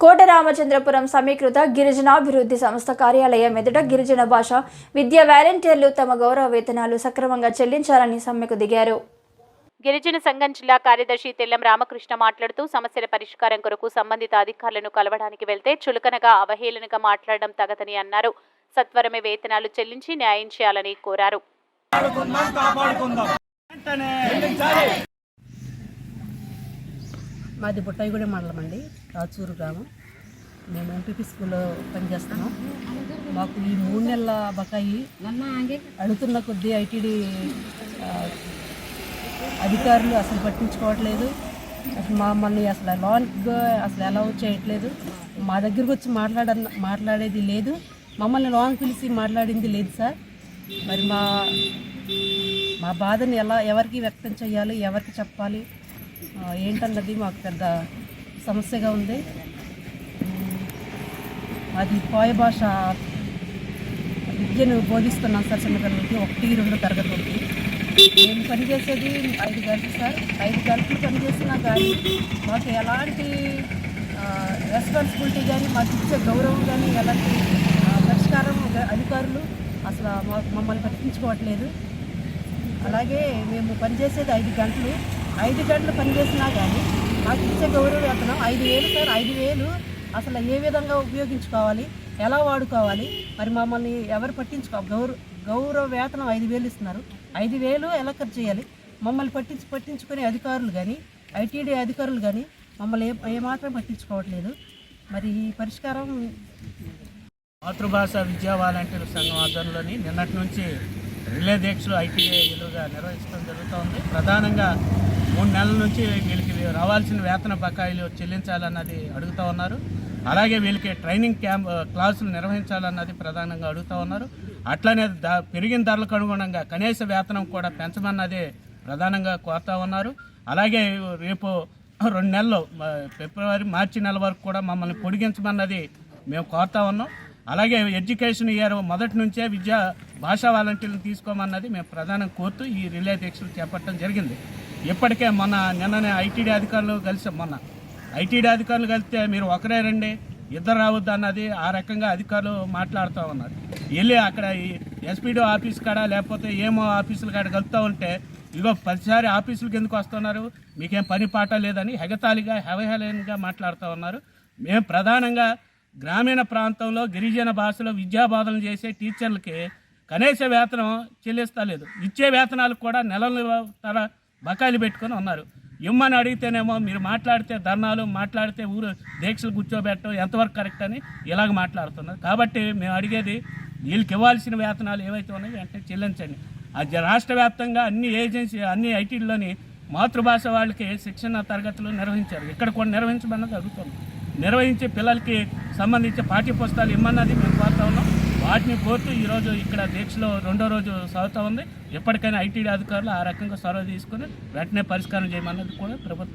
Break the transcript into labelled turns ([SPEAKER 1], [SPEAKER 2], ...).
[SPEAKER 1] కోటరామచంద్రపురం సమీకృత గిరిజనాభివృద్ధి సంస్థ కార్యాలయం ఎదుట గిరిజన భాష విద్యా వాలంటీర్లు తమ గౌరవ వేతనాలు సక్రమంగా చెల్లించాలని సమ్మెకు దిగారు.
[SPEAKER 2] గిరిజన సంఘం జిల్లా కార్యదర్శి తెల్లం రామకృష్ణ మాట్లాడుతూ సమస్యల పరిష్కారం కొరకు సంబంధిత అధికారులను కలవడానికి వెళ్తే చులకనగా అవహేళనగా మాట్లాడడం తగదని అన్నారు. సత్వరమే వేతనాలు చెల్లించి న్యాయం చేయాలని కోరారు.
[SPEAKER 3] మాది బుట్టాయిగూడెం మండలం అండి రాచూరు గ్రామం. మేము ఎంపీపీ స్కూల్లో పనిచేస్తున్నాం. మాకు ఈ మూడు నెలల బకాయి అడుగుతున్న కొద్దీ ఐటీడీ అధికారులు అసలు పట్టించుకోవట్లేదు. అసలు మమ్మల్ని అసలు లోన్గా అసలు అలౌ చేయట్లేదు. మా దగ్గరకు వచ్చి మాట్లాడ మాట్లాడేది లేదు. మమ్మల్ని లోన్ పిలిచి మాట్లాడింది లేదు సార్. మరి మా మా బాధని ఎలా ఎవరికి వ్యక్తం చేయాలి ఎవరికి చెప్పాలి ఏంటన్నది మాకు పెద్ద సమస్యగా ఉంది. అది కోయ భాష విద్యను బోధిస్తున్నాం సార్ చిన్నపిల్లలకి. ఒకటి రెండు తరగతులకి. మేము పనిచేసేది ఐదు గంటలు సార్. ఐదు గంటలు పనిచేసినా కానీ మాకు ఎలాంటి రెస్పాన్సిబిలిటీ కానీ మాకు ఇచ్చే గౌరవం కానీ ఎలాంటి పరిష్కారం అధికారులు అసలు మమ్మల్ని పట్టించుకోవట్లేదు. అలాగే మేము పనిచేసేది ఐదు గంటలు. ఐదు గంటలు పనిచేసినా కానీ మాకు ఇచ్చే గౌరవ వేతనం ఐదు వేలు సార్. ఐదు వేలు అసలు ఏ విధంగా ఉపయోగించుకోవాలి? ఎలా వాడుకోవాలి? మరి మమ్మల్ని ఎవరు పట్టించుకో గౌరవ గౌరవ వేతనం ఐదు వేలు ఇస్తున్నారు. ఐదు వేలు ఎలా ఖర్చు చేయాలి. మమ్మల్ని పట్టించి పట్టించుకునే అధికారులు కానీ ఐటీడీ అధికారులు కానీ మమ్మల్ని ఏ ఏమాత్రం పట్టించుకోవట్లేదు. మరి ఈ పరిష్కారం
[SPEAKER 4] మాతృభాష విద్యా వాలంటీర్ సంఘం ఆధ్వర్యంలోని నిన్నటి నుంచి రిలే దీక్షలు విలువగా నిర్వహించడం జరుగుతోంది. ప్రధానంగా మూడు నెలల నుంచి వీళ్ళకి రావాల్సిన వేతన బకాయిలు చెల్లించాలన్నది అడుగుతూ ఉన్నారు. అలాగే వీళ్ళకి ట్రైనింగ్ క్యాంప్ క్లాసులు నిర్వహించాలన్నది ప్రధానంగా అడుగుతూ ఉన్నారు. అట్లనే ద పెరిగిన ధరలకు అనుగుణంగా కనీస వేతనం కూడా పెంచమన్నది ప్రధానంగా కోరుతా ఉన్నారు. అలాగే రేపు రెండు నెలలు ఫిబ్రవరి మార్చి నెల వరకు కూడా మమ్మల్ని పొడిగించమన్నది మేము కోరుతా ఉన్నాం. అలాగే ఎడ్యుకేషన్ ఇయర్ మొదటి నుంచే విద్యా భాషా వాలంటీర్లు తీసుకోమన్నది మేము ప్రధానం కోరుతూ ఈ రిలే దీక్షలు చేపట్టడం జరిగింది. ఇప్పటికే మొన్న నిన్ననే ఐటీడీ అధికారులు కలిసి మొన్న ఐటీడీ అధికారులు కలిస్తే మీరు ఒకరే రండి ఇద్దరు రావద్దు అన్నది ఆ రకంగా అధికారులు మాట్లాడుతూ ఉన్నారు. వెళ్ళి అక్కడ ఎస్పీడీ ఆఫీస్ కాడ లేకపోతే ఏమో ఆఫీసుల కాడ కలుపుతూ ఉంటే ఇగో పదిసారి ఆఫీసులకు ఎందుకు వస్తున్నారు? మీకేం పని పాట లేదని హెగతాళిగా హెవహేళనగా మాట్లాడుతూ ఉన్నారు. మేము ప్రధానంగా గ్రామీణ ప్రాంతంలో గిరిజన భాషలో విద్యాబోధనలు చేసే టీచర్లకి కనీస వేతనం చెల్లిస్తలేదు ఇచ్చే వేతనాలు కూడా నెలల తర బకాయిలు పెట్టుకొని ఉన్నారు. ఇమ్మని అడిగితేనేమో మీరు మాట్లాడితే ధర్నాలు మాట్లాడితే ఊరు దీక్షలు కూర్చోబెట్టడం ఎంతవరకు కరెక్ట్ అని ఇలాగ మాట్లాడుతున్నారు. కాబట్టి మేము అడిగేది వీళ్ళకి ఇవ్వాల్సిన వేతనాలు ఏవైతే ఉన్నాయో వెంటనే చెల్లించండి. అది రాష్ట్ర వ్యాప్తంగా అన్ని ఏజెన్సీ అన్ని ఐటీల్లోని మాతృభాష వాళ్ళకి శిక్షణ తరగతులు నిర్వహించారు. ఇక్కడ కూడా నిర్వహించమన్నది అడుగుతుంది నిర్వహించి పిల్లలకి సంబంధించి పాఠ్య పుస్తకాలు ఇమ్మన్నది మేము కోరుతా ఉన్నాం. వాటిని కోరుతూ ఈరోజు ఇక్కడ దీక్షలో రెండో రోజు సాగుతూ ఉంది. ఎప్పటికైనా ఐటీడీ అధికారులు ఆ రకంగా చొరవ తీసుకుని వెంటనే పరిష్కారం చేయమన్నది కూడా ప్రభుత్వం